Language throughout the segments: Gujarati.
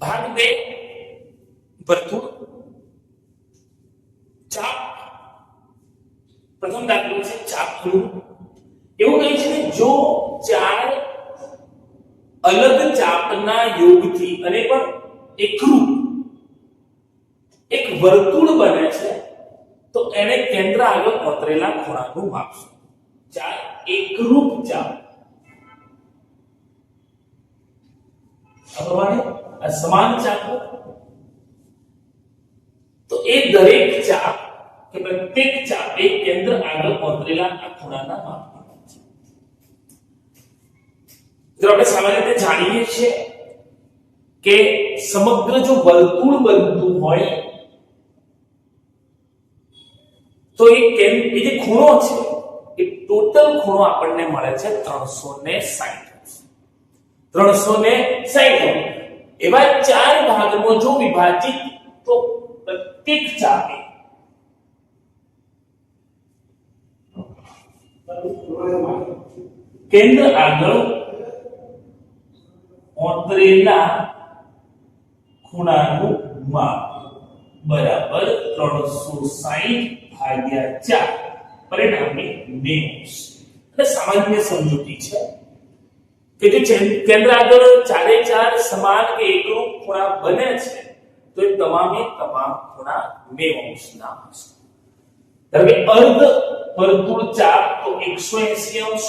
ભાગ બે વર્તુળ ચાપ પ્રથમ દાખલો છે ચાપનું એવું કહે છે કે જો ચાર અલગ ચાપના યોગથી અને પણ એકરૂપ એક વર્તુળ બને છે તો એને કેન્દ્ર આગળ કોતરેલા ખૂણાનું માપશું ચાર એકરૂપ ચાપ આ પ્રમાણે આ સમાન ચાપો તો એ દરેક ચાપ કે પ્રત્યેક ચાપ એ કેન્દ્ર આગળ કોતરેલા આ ખૂણાના માપના છે જો આપણે સામાન્ય રીતે જાણીએ છીએ કે સમગ્ર જો વર્તુળ બનતું હોય તો એ કેમ એ જે ખૂણો છે એ ટોટલ ખૂણો આપણને મળે છે 360 360 એવા ચાર ભાગમાં જો વિભાજિત, તો પ્રત્યેક ચાપે કેન્દ્ર આગળ ઓતરેલા ખૂણાનું માપ બરાબર 360 ભાગ્યા 4 પરિણામે 90 એટલે સામાન્ય સમજૂતી છે કે જો કેન્દ્ર આગળ ચારે ચાર સમાન કે એકરૂપ ખૂણા બને છે, તો એ તમામે તમામ ખૂણા અંશના હશે ધારો કે અર્ધ વર્તુળ ચાપ તો 180 અંશ,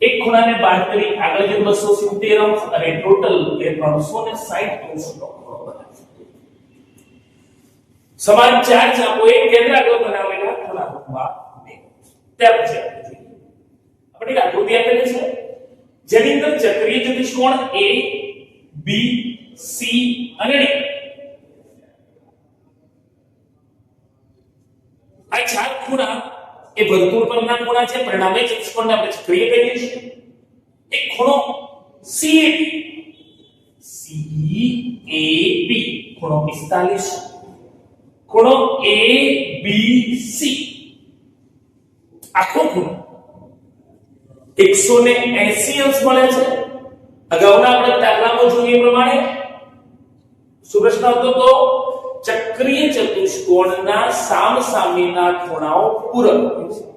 એક ખૂણાને બાદ કરી આગળ જે 270 અંશ અને ટોટલ એ 360 અંશનો ખૂણો બને છે. સમાન ચાર ચાપો એક કેન્દ્ર આગળ બનાવેલા ખૂણા માપ 90 ત્યાર પછી આપણે એક આકૃતિ આપેલી છે. જેની અંદર ચક્રીય ચતુષ્કોણ A, B, C અને D. આ ચાર ખૂણા એ વર્તુળ પરના ખૂણા છે. પરિણામે ચતુષ્કોણને આપણે ચક્રીય કહીએ છીએ. એક ખૂણો CAB CAB ખૂણો 45 ખૂણો ABC આખો ખૂણો. 180 અંશ મળે છે. અગાઉના આપણે દાખલામાં જોઈએ પ્રમાણે. શું પ્રશ્ન હતો તો ચક્રીય ચતુષ્કોણના સામસામેના ખૂણાઓ પૂરક હોય છે.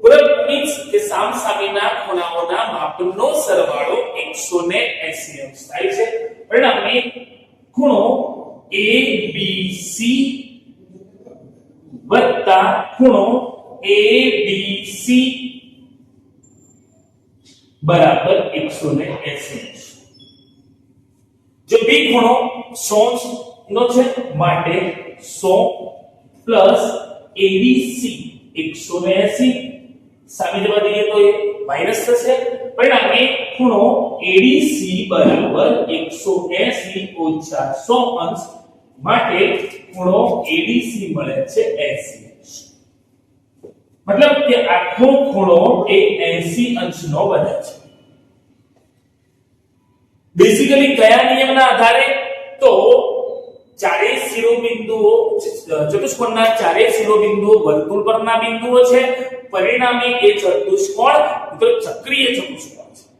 પૂરક મીન્સ કે સામસામેના ખૂણાઓના માપનો સરવાળો 180 અંશ થાય છે. પરિણામે ખૂણો ABC વત્તા ખૂણો ABC બરાબર 180 જો બી ખૂણો 100 નો છે, માટે 100 પ્લસ ABC 180 સામે જવા દઈએ તો એ માઇનસ થશે. પરિણામે ખૂણો ADC બરાબર 180 ઓછા 100 અંશ, માટે ખૂણો ADC મળે છે 80 અંશ મતલબ કે આખો ખૂણો એ 80 અંશનો બને છે. બેસિકલી કયા નિયમના આધારે? તો ચારેય શિરોબિંદુઓ, ચતુષ્કોણના ચારેય શિરોબિંદુઓ વર્તુળ પરના બિંદુઓ છે. પરિણામે એ ચતુષ્કોણ મિત્રો ચક્રીય ચતુષ્કોણ છે.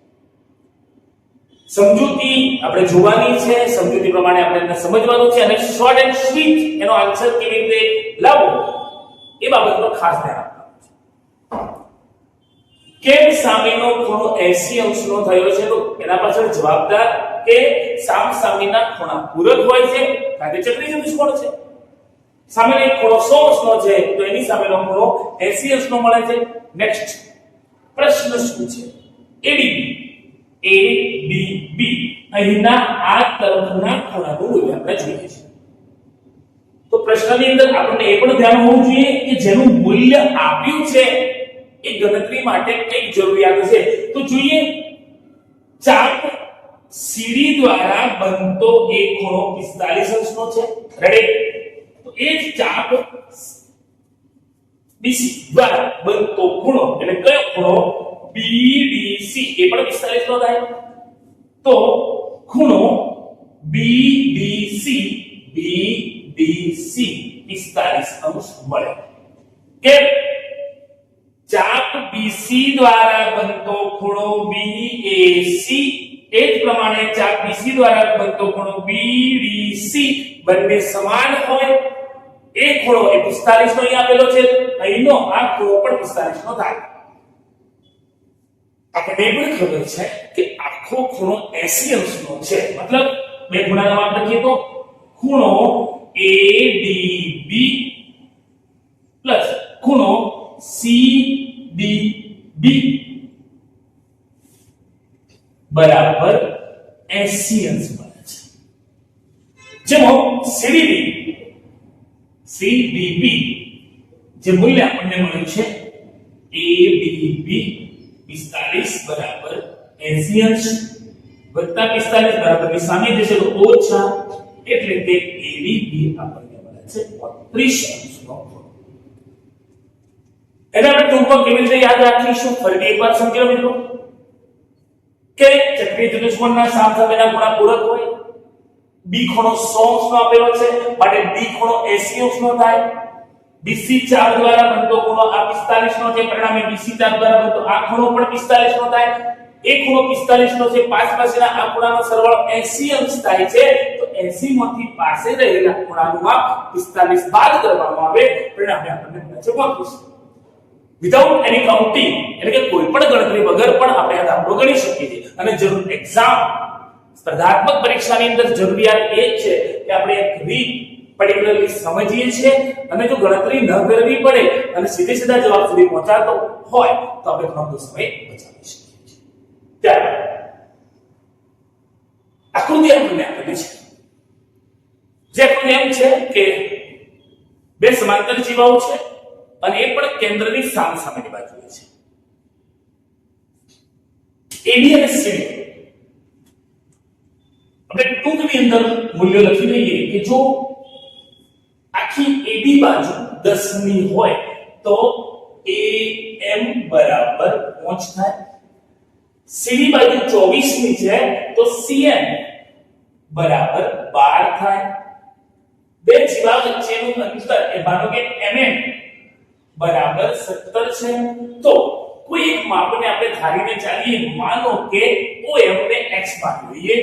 સમજૂતી આપણે જોવાની છે. સમજૂતી પ્રમાણે આપણે એને સમજવાનું છે. અને શોર્ટ એન્ડ સ્વીટ એનો આન્સર કેવી રીતે લાવવો? એ બાબતનો ખાસ ધ્યાન કેમ સામેનો ખૂણો 80 અંશનો થયો છે, તો એના પાછળ જવાબદાર કે સામ સામેના ખૂણા પૂરક હોય છે કારણ કે ચક્રીય ચતુષ્કોણ છે. સામેનો એક ખૂણો 100 અંશનો છે, તો એની સામેનો ખૂણો 80 અંશનો મળે છે. નેક્સ્ટ પ્રશ્ન શું છે? એડીબી એડીબી અહીંના આ તરફના ખૂણાનું મૂલ્ય આપણે જોઈએ છે. તો પ્રશ્નની અંદર આપણને એ પણ ધ્યાન હોવું જોઈએ કે જેનું મૂલ્ય આપ્યું છે એ ગણતરી માટે કઈ જરૂરિયાત છે. તો જોઈએ ચાપ સીડી દ્વારા બનતો એક ખૂણો 45 અંશનો છે. રેડી તો એ જ ચાપ BC દ્વારા બનતો ખૂણો, એટલે કયો ખૂણો? BDC એ પણ 45 નો થાય. તો ખૂણો BDC BDC 45 અંશ મળે. કે ચાપ BC દ્વારા બનતો ખૂણો BAC એ જ પ્રમાણે ચાપ BC દ્વારા બનતો ખૂણો BDC બંને સમાન હોય. એ ખૂણો એ 45 નો અહીં આપેલો છે. અહીંનો આ ખૂણો પણ 45 નો થાય. આપણને એ પણ ખબર છે કે આખો ખૂણો 80 અંશનો છે. મતલબ બે ખૂણાના માપ લખીએ તો ખૂણો ADB પ્લસ ખૂણો CDB બરાબર 80 અંશ બને છે. જેમાં CDB CDB જે મૂલ્ય આપણને મળ્યું છે ADB 45 બરાબર 80 અંશ. વત્તા 45 બરાબરની સામે જશે તો ઓછા એટલે કે ADB આપણને મળે છે. 35 અંશનો એને આપણે ટૂંકમાં કેવી રીતે યાદ રાખીશું ફરી એકવાર સમજો મિત્રો? કે ચક્રીય ચતુષ્કોણના સામ સામેના ખૂણા પૂરક હોય. બી ખૂણો 100 અંશનો આપેલો છે, માટે ડી ખૂણો 80 અંશનો થાય. બીસી ચાર દ્વારા બનતો ખૂણો આ 45 નો છે, પરિણામે બીસી ચાર દ્વારા બનતો આ ખૂણો પણ 45 નો થાય. એ ખૂણો 45 નો છે પાંચ પાસેના આ ખૂણાનો સરવાળો 80 અંશ થાય છે, તો 80 માંથી પાસે રહેલા ખૂણાનું માપ 45 બાદ કરવામાં આવે, પરિણામે આપણને મળશે 35 વિધાઉટ એની કાઉન્ટિંગ એટલે કે કોઈ પણ ગણતરી વગર પણ આપણે આ દાખલો ગણી શકીએ છીએ. અને જરૂર એક્ઝામ સ્પર્ધાત્મક પરીક્ષાની અંદર જરૂરિયાત એ છે કે આપણે એક રીત પર્ટિક્યુલરલી સમજીએ છીએ અને જો ગણતરી ન કરવી પડે અને સીધે સીધા જવાબ સુધી પહોંચાડતો હોય, તો આપણે ઘણો બધો સમય બચાવી શકીએ છીએ. ત્યારબાદ આકૃતિ આપણને આપેલી છે. જે આકૃતિ એમ છે કે બે સમાંતર જીવાઓ છે અને એ પણ કેન્દ્રની સામ સામેની બાજુએ છે. એબી અને સીડી આપણે ટૂંકની અંદર મૂલ્યો લખી દઈએ કે જો આખી એબી બાજુ 10 ની હોય તો am બરાબર પોચ થાય. સીડી બાજુ 24 ની છે તો સીએમ બરાબર 12 થાય. બે જીવા વચ્ચેનું અંતર એ માનો કે mm બરાબર 17 છે તો કોઈ એક માપને આપણે ધારીને ચાલીએ માનો કે OM ને x માની લઈએ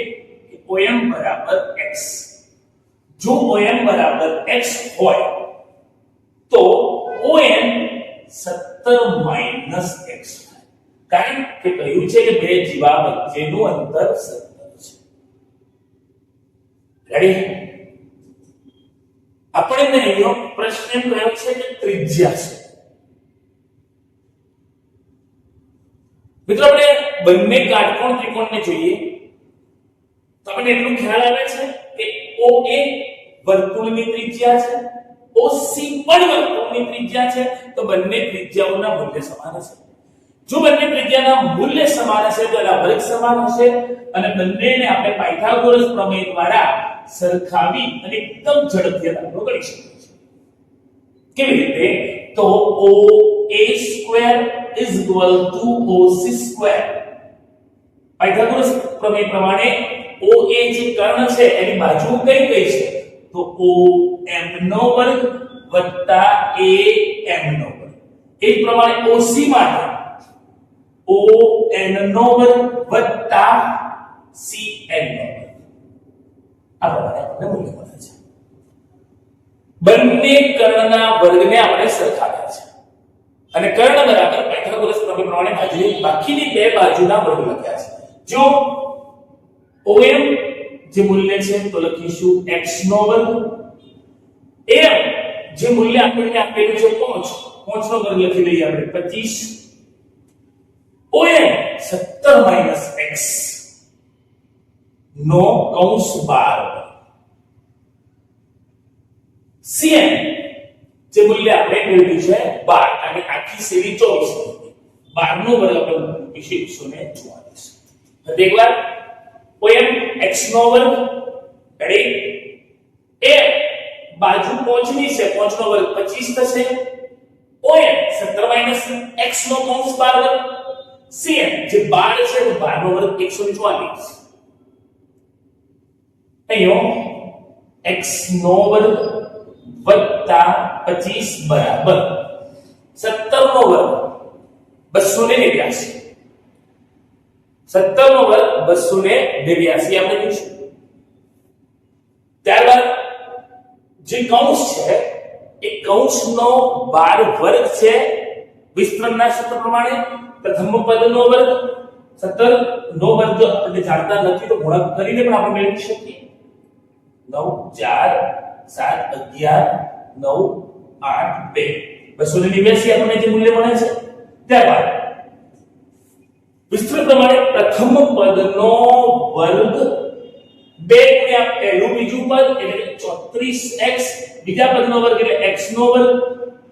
કે OM બરાબર x જો OM બરાબર x હોય તો OM 17 માઇનસ x થાય કારણ કે કહ્યું છે કે બે જીવા વચ્ચેનું અંતર 17 છે રેડી આપણે અહીંયા પ્રશ્ન એમ કહ્યો છે કે ત્રિજ્યા છે। મિત્રો, આપણે બંને કાટકોણ ત્રિકોણને જોઈએ. તો આપણને એટલું ખ્યાલ આવે છે કે OA વર્તુળની ત્રિજ્યા છે. OC પણ વર્તુળની ત્રિજ્યા છે. તો બંને ત્રિજ્યાઓના મૂલ્ય સમાન હશે. જો બંને ત્રિજ્યાના મૂલ્ય સમાન હશે, તો એના વર્ગ સમાન હશે. અને બંનેને આપણે પાયથાગોરસ પ્રમેય દ્વારા સરખાવી અને એકદમ ઝડપથી દાખલો કરી શકીએ છીએ. કેવી રીતે? તો OA square is equal to OC square Pythagoras પ્રમેય પ્રમાણે OA જે કર્ણ છે એની બાજુ કઈ કઈ છે તો OM નો વર્ગ વત્તા AM નો વર્ગ એ જ પ્રમાણે OC માટે ON નો વર્ગ વત્તા CN નો વર્ગ આ પ્રમાણે આપણને મૂલ્ય મળે છે. બંને કર્ણના વર્ગને આપણે સરખાવ્યા છે. અને કર્ણ બરાબર પાયથાગોરસ પ્રમેય પ્રમાણે બાજુની, બાકીની બે બાજુના વર્ગ લખ્યા છે. જો OM જે મૂલ્ય છે, તો લખીશું x નો વર્ગ AM જે મૂલ્ય આપણને આપેલું છે 5 5 નો વર્ગ લખી લઈએ આપણે 25 OM 17 x નો કૌંસ 12 CN જે મૂલ્ય આપણે મેળવ્યું છે 12 અને આખી સીરી 24 12 નો વર્ગ આપણે મૂકીશું 144 હવે એકવાર OM x નો વર્ગ. રેડી એ બાજુ પહોંચની છે 5 નો વર્ગ 25 થશે. OM 17 x નો કૌંસ 12 વર્ગ. CN જે 12 છે તો 12 નો વર્ગ 144 અહીંયો x નો વર્ગ 25 બરાબર. 17 નો વર્ગ બસો ને નેવ્યાસી. સત્તર નો વર્ગ બસો ને નેવ્યાસી આપણે જોઈશું. ત્યારબાદ જે કૌંસ છે, એ કૌંસનો બાર વર્ગ છે વિસ્તરણના સૂત્ર પ્રમાણે. પ્રથમ પદનો વર્ગ સત્તર નો વર્ગ આપણે જાણતા નથી તો ગુણક કરીને પણ આપણે મેળવી શકીએ. નવ, ચાર, સાત, અગિયાર નવ આઠ બે. બસો ને નેવ્યાસી આપણને જે મૂલ્ય મળે છે, ત્યારબાદ વિસ્તૃત પ્રમાણે પ્રથમ પદનો વર્ગ બે ગુણ્યા પહેલું બીજું પદ એટલે ચોત્રીસ એક્સ. બીજા પદનો વર્ગ એટલે એક્સ નો વર્ગ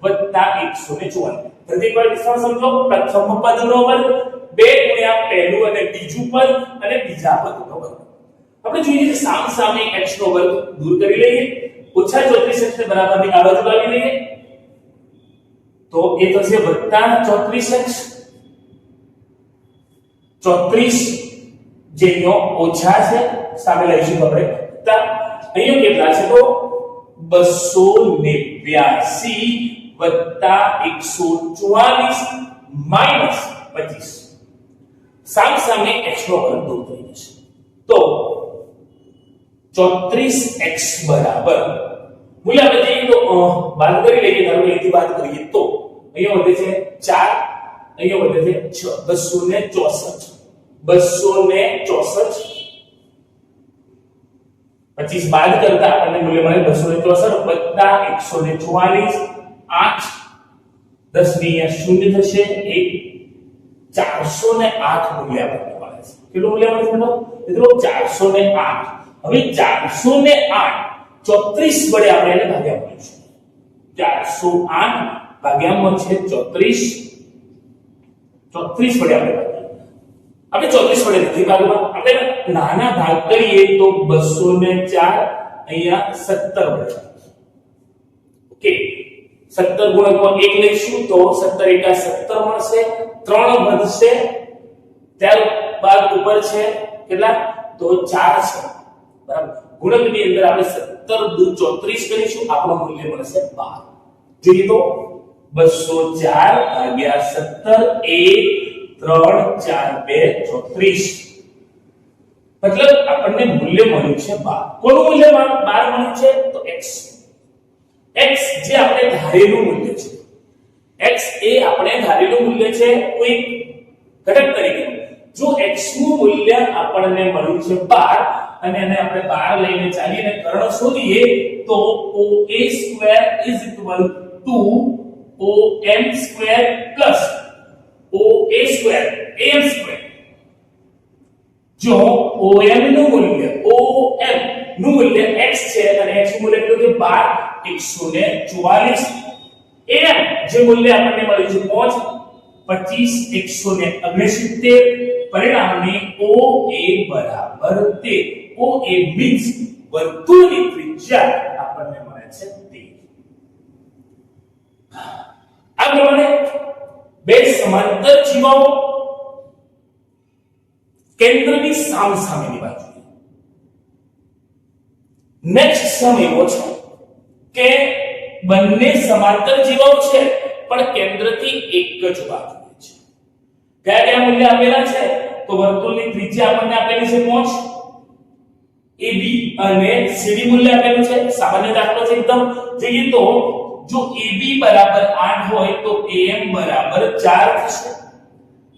વત્તા એકસો ને ચોવન ફરીથી એકવાર સમજો, પ્રથમ પદનો વર્ગ બે ગુણ્યા પહેલું અને બીજું પદ અને બીજા પદનો વર્ગ. આપણે જોઈએ સામ સામે એક્સ નો વર્ગ દૂર કરી લઈએ. ઓછા 34x ને બરાબરની આ બાજુ લાવી લઈએ તો એ થશે વત્તા 34x 34 જે નો ઓછા છે સામે લઈશું આપણે વત્તા અહીંયા કેટલા છે તો 289 વત્તા 144 માઇનસ 25 સામ સામે x નો વર્ગ દૂર થઈ જશે તો 34x બરાબર. મૂલ્ય આપણે જઈએ તો બાદ કરી લઈએ, ધારો કે અહીંથી બાદ કરીએ તો, અહીંયા વધે છે 4 અહીંયા વધે છે 6 264 264 25 બાદ કરતા આપણને મૂલ્ય મળે 264 વત્તા 144 8 10 ની થશે 1 408 મૂલ્ય આપણને મળે છે. કેટલું મૂલ્ય મળે છે મિત્રો? મિત્રો 408 હવે 408 34 વડે આપણે એને ભાગ્યા ચારસો 408 ભાગ્યામાં છે 34 34 વડે આપણે આપણે 34 વડે નથી ભાગવા. આપણે નાના ભાગ કરીએ તો 204 અહીંયા 17 વડે ઓકે? 17 ગુણકમાં 1 લઈશું તો 17 એકા 17 મળશે 3 વધશે. ત્યારબાદ ઉપર છે કેટલા? તો 4 છે. બરાબર? ગુણકની અંદર આપણે 17 દુ 34 કરીશું, આપણું મૂલ્ય મળશે 12 જોઈએ તો 204 ભાગ્યા 17 1 3 4 2 34 મતલબ આપણને મૂલ્ય મળ્યું છે 12 કોનું મૂલ્ય 12 મળ્યું છે? તો x. x જે આપણે ધારેલું મૂલ્ય છે. x એ આપણે ધારેલું મૂલ્ય છે કોઈ ઘટક તરીકે. જો x નું મૂલ્ય આપણને મળ્યું છે 12 અને એને આપણે 12 લઈને ચાલીને કર્ણ શોધીએ, તો OA square is equal to OM square plus OA square AM square જો OM નું મૂલ્ય OM નું મૂલ્ય x છે, અને x નું મૂલ્ય કેટલું છે? 12 144 AM જે મૂલ્ય આપણને મળ્યું છે 5 25 169 પરિણામે OA બરાબર 13 OA મીન્સ વર્તુળની ત્રિજ્યા આપણને મળે છે તે. આ પ્રમાણે બે સમાંતર જીવાઓ કેન્દ્રની સામસામેની બાજુ. નેક્સ્ટ સમ એવો છે કે બંને સમાંતર જીવાઓ છે, પણ કેન્દ્રથી એક જ બાજુ છે. કયા કયા મૂલ્ય આપેલા છે? તો વર્તુળની ત્રિજ્યા આપણને આપેલી છે 5 AB અને CD મૂલ્ય આપેલું છે, સામાન્ય દાખલો છે એકદમ. જોઈએ તો, જો AB બરાબર 8 હોય તો AM બરાબર 4 થશે.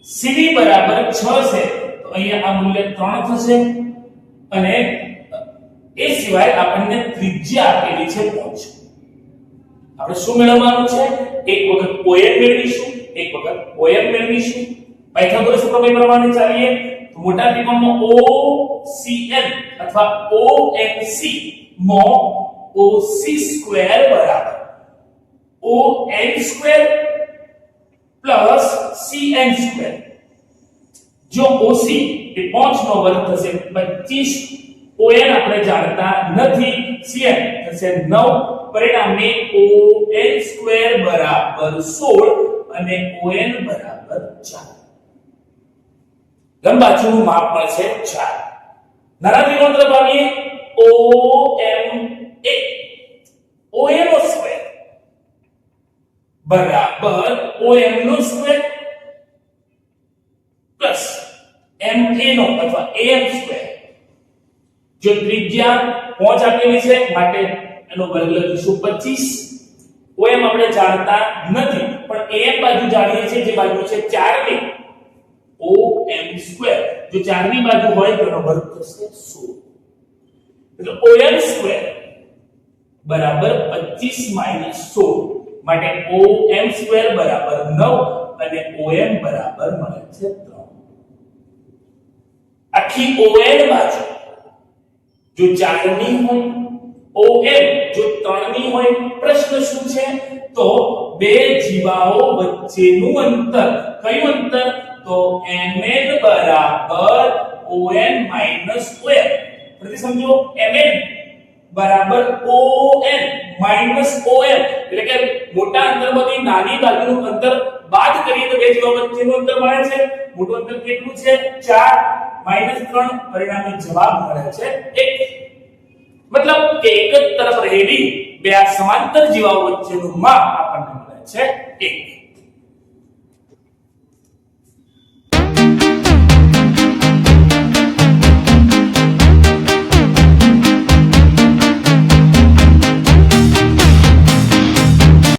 CD બરાબર 6 છે, તો અહીંયા આ મૂલ્ય 3 થશે. અને એ સિવાય આપણને ત્રિજ્યા આપેલી છે 5 આપણે શું મેળવવાનું છે? એક વખત OM મેળવીશું, એક વખત OM મેળવીશું. પાયથાગોરસ પ્રમેય પ્રમાણે ચાલીએ? મોટા ત્રિકોણમાં OCL અથવા ONC મો OC2 બરાબર. ON2 CN2 જો OC એ 5 નો વર્ગ થશે 25 ON આપણે જાણતા નથી. CN થશે 9 પરિણામે ON2 16 અને ON 4 ઘન બાજુનું માપ મળશે ચાર. નાના દ્વિગુણ તરફ આવીએ ઓ એમ એ ઓ એ નો સ્ક્વેર બરાબર ઓ એમ નો સ્ક્વેર પ્લસ એમ એ નો અથવા એ એમ સ્ક્વેર જો ત્રિજ્યા પોંચ આપેલી છે, માટે એનો વર્ગ લખીશું 25 ઓએમ આપણે જાણતા નથી, પણ એ બાજુ જાણીએ છીએ, જે બાજુ છે 4 ની om સ્ક્વેર જો 4 ની બાજુ હોય તો એનો વર્ગ થશે 16 એટલે om સ્ક્વેર બરાબર 25 માઇનસ 16 માટે om સ્ક્વેર બરાબર 9 અને om બરાબર મળે છે 3 આખી om બાજુ જો 4 ની હોય om જો 3 ની હોય પ્રશ્ન શું છે તો બે જીવાઓ વચ્ચેનું અંતર કયું અંતર તો mn બરાબર on માઇનસ om ફરીથી સમજો, mn બરાબર on માઇનસ om એટલે કે મોટા અંતરમાંથી નાની બાજુનું અંતર બાદ કરીએ તો બે જીવા વચ્ચેનું અંતર મળે છે? મોટું અંતર કેટલું છે? 4 માઇનસ 3 પરિણામે જવાબ મળે છે 1 મતલબ કે એક જ તરફ રહેલી બે આ સમાંતર જીવાઓ વચ્ચેનું માપ આપણને મળે છે 1